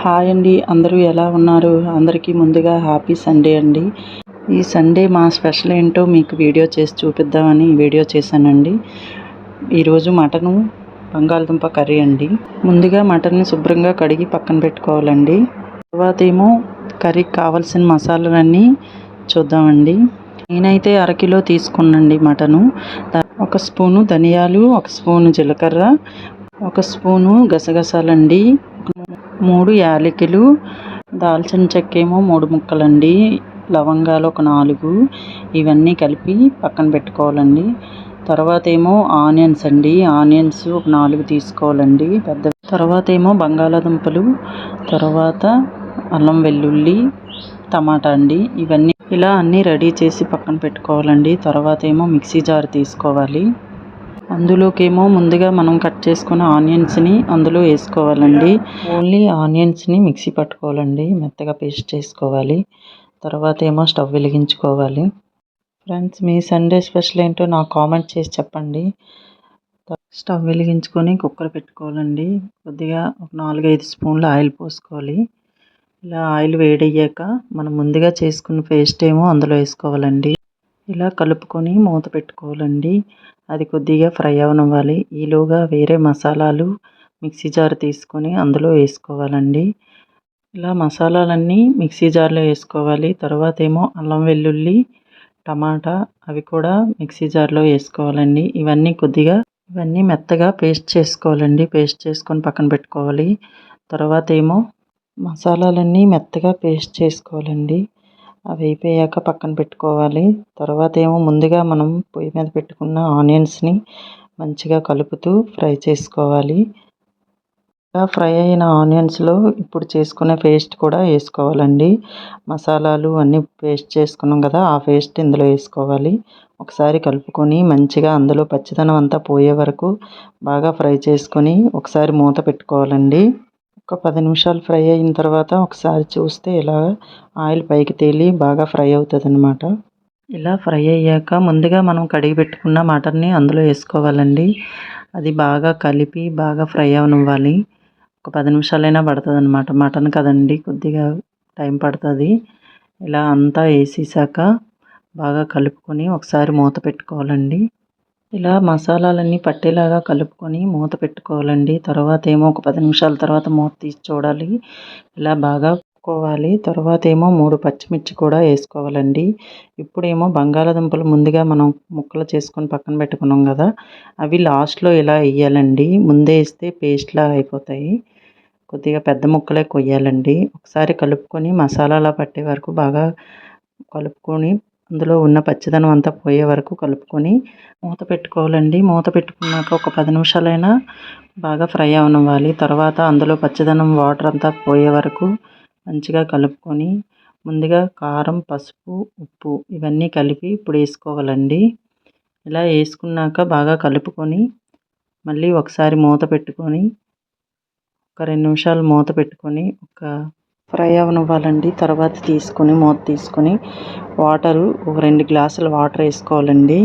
Hi అండి. అందరూ ఎలా ఉన్నారు? అందరికీ ముందుగా హ్యాపీ సండే అండి. ఈ సండే మా స్పెషల్ ఏంటో మీకు వీడియో చేసి చూపిద్దామని వీడియో చేశానండి. ఈరోజు మటను బంగాళదుంప కర్రీ అండి. ముందుగా మటన్ని శుభ్రంగా కడిగి పక్కన పెట్టుకోవాలండి. తర్వాత ఏమో కర్రీకి కావాల్సిన మసాలాలన్నీ చూద్దామండి. నేనైతే అరకిలో తీసుకున్నాండి మటను. ఒక స్పూను ధనియాలు ఒక స్పూను జీలకర్ర ఒక స్పూను గసగసాలండి. మూడు యాలకులు దాల్చిన చెక్క ఏమో మూడు ముక్కలండి లవంగాలు ఒక నాలుగు. ఇవన్నీ కలిపి పక్కన పెట్టుకోవాలండి. తర్వాత ఏమో ఆనియన్స్ అండి. ఆనియన్స్ ఒక నాలుగు తీసుకోవాలండి. పెద్ద తర్వాత ఏమో బంగాళాదుంపలు తర్వాత అల్లం వెల్లుల్లి టమాటా అండి. ఇవన్నీ ఇలా అన్నీ రెడీ చేసి పక్కన పెట్టుకోవాలండి. తర్వాత ఏమో మిక్సీ జార్ తీసుకోవాలి. అందులోకేమో ముందుగా మనం కట్ చేసుకున్న ఆనియన్స్ని అందులో వేసుకోవాలండి. ఓన్లీ ఆనియన్స్ని మిక్సీ పట్టుకోవాలండి. మెత్తగా పేస్ట్ చేసుకోవాలి. తర్వాత ఏమో స్టవ్ వెలిగించుకోవాలి. ఫ్రెండ్స్ మీ సండే స్పెషల్ ఏంటో నాకు కామెంట్ చేసి చెప్పండి. స్టవ్ వెలిగించుకొని కుక్కర్ పెట్టుకోవాలండి. కొద్దిగా ఒక నాలుగైదు స్పూన్లు ఆయిల్ పోసుకోవాలి. ఇలా ఆయిల్ వేడయ్యాక మనం ముందుగా చేసుకున్న పేస్ట్ ఏమో అందులో వేసుకోవాలండి. ఇలా కలుపుకొని మూత పెట్టుకోవాలండి. అది కొద్దిగా ఫ్రై అవనివ్వాలి. ఈలోగా వేరే మసాలాలు మిక్సీ జార్ తీసుకొని అందులో వేసుకోవాలండి. ఇలా మసాలాలన్నీ మిక్సీ జార్లో వేసుకోవాలి. తర్వాత ఏమో అల్లం వెల్లుల్లి టమాటా అవి కూడా మిక్సీ జార్లో వేసుకోవాలండి. ఇవన్నీ కొద్దిగా ఇవన్నీ మెత్తగా పేస్ట్ చేసుకోవాలండి. పేస్ట్ చేసుకొని పక్కన పెట్టుకోవాలి. తర్వాత ఏమో మసాలాలన్నీ మెత్తగా పేస్ట్ చేసుకోవాలండి. అవి అయిపోయాక పక్కన పెట్టుకోవాలి. తర్వాత ఏమో ముందుగా మనం పొయ్యి మీద పెట్టుకున్న ఆనియన్స్ని మంచిగా కలుపుతూ ఫ్రై చేసుకోవాలి. ఇలా ఫ్రై అయిన ఆనియన్స్లో ఇప్పుడు చేసుకునే పేస్ట్ కూడా వేసుకోవాలండి. మసాలాలు అన్నీ పేస్ట్ చేసుకున్నాం కదా ఆ పేస్ట్ ఇందులో వేసుకోవాలి. ఒకసారి కలుపుకొని మంచిగా అందులో పచ్చిదనం అంతా పోయే వరకు బాగా ఫ్రై చేసుకొని ఒకసారి మూత పెట్టుకోవాలండి. ఒక పది నిమిషాలు ఫ్రై అయిన తర్వాత ఒకసారి చూస్తే ఇలా ఆయిల్ పైకి తేలి బాగా ఫ్రై అవుతుంది అనమాట ఇలా ఫ్రై అయ్యాక ముందుగా మనం కడిగి పెట్టుకున్న మటన్ని అందులో వేసుకోవాలండి. అది బాగా కలిపి బాగా ఫ్రై అవనివ్వాలి. ఒక పది నిమిషాలైనా పడుతుంది అనమాట మటన్ కదండి కొద్దిగా టైం పడుతుంది. ఇలా అంతా వేసేసాక బాగా కలుపుకొని ఒకసారి మూత పెట్టుకోవాలండి. ఇలా మసాలాలన్నీ పట్టేలాగా కలుపుకొని మూత పెట్టుకోవాలండి. తర్వాత ఏమో ఒక పది నిమిషాల తర్వాత మూత తీసి చూడాలి. ఇలా బాగా కోవాలి తర్వాత ఏమో మూడు పచ్చిమిర్చి కూడా వేసుకోవాలండి. ఇప్పుడేమో బంగాళాదుంపలు ముందుగా మనం ముక్కలు చేసుకొని పక్కన పెట్టుకున్నాం కదా అవి లాస్ట్లో ఇలా వేయాలండి. ముందే వేస్తే పేస్ట్లా అయిపోతాయి. కొద్దిగా పెద్ద ముక్కలే కొయ్యాలండి. ఒకసారి కలుపుకొని మసాలాలా పట్టే వరకు బాగా కలుపుకొని అందులో ఉన్న పచ్చదనం అంతా పోయే వరకు కలుపుకొని మూత పెట్టుకోవాలండి. మూత పెట్టుకున్నాక ఒక పది నిమిషాలైనా బాగా ఫ్రై అవనివ్వాలి. తర్వాత అందులో పచ్చదనం వాటర్ అంతా పోయే వరకు మంచిగా కలుపుకొని ముందుగా కారం పసుపు ఉప్పు ఇవన్నీ కలిపి ఇప్పుడు వేసుకోవాలండి. ఇలా వేసుకున్నాక బాగా కలుపుకొని మళ్ళీ ఒకసారి మూత పెట్టుకొని ఒక రెండు నిమిషాలు మూత పెట్టుకొని ఒక ఫ్రై అవనివ్వాలండి తర్వాత తీసుకొని మూత తీసుకొని వాటరు ఒక రెండు గ్లాసుల వాటర్ వేసుకోవాలండి.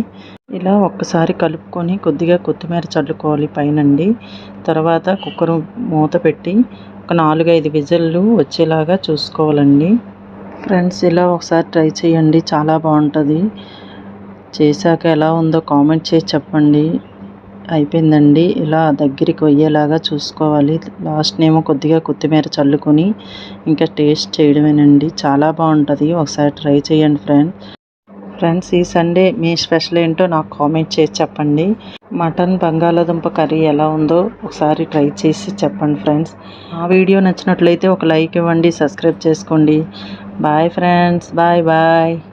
ఇలా ఒక్కసారి కలుపుకొని కొద్దిగా కొత్తిమీర చల్లుకోవాలి పైనండి. తర్వాత కుక్కర్ మూత పెట్టి ఒక నాలుగైదు విజిల్లు వచ్చేలాగా చూసుకోవాలండి. ఫ్రెండ్స్ ఇలా ఒకసారి ట్రై చేయండి. చాలా బాగుంటుంది. చేశాక ఎలా ఉందో కామెంట్ చేసి చెప్పండి. అయిపోయిందండి. ఇలా దగ్గరికి వయ్యేలాగా చూసుకోవాలి. లాస్ట్నేమో కొద్దిగా కొత్తిమీర చల్లుకొని ఇంకా టేస్ట్ చేయడమేనండి. చాలా బాగుంటుంది. ఒకసారి ట్రై చేయండి ఫ్రెండ్స్ ఫ్రెండ్స్ ఈ సండే మీ స్పెషల్ ఏంటో నాకు కామెంట్ చేసి చెప్పండి. మటన్ బంగాళాదుంప కర్రీ ఎలా ఉందో ఒకసారి ట్రై చేసి చెప్పండి ఫ్రెండ్స్. ఆ వీడియో నచ్చినట్లయితే ఒక లైక్ ఇవ్వండి సబ్స్క్రైబ్ చేసుకోండి. Bye friends. Bye bye.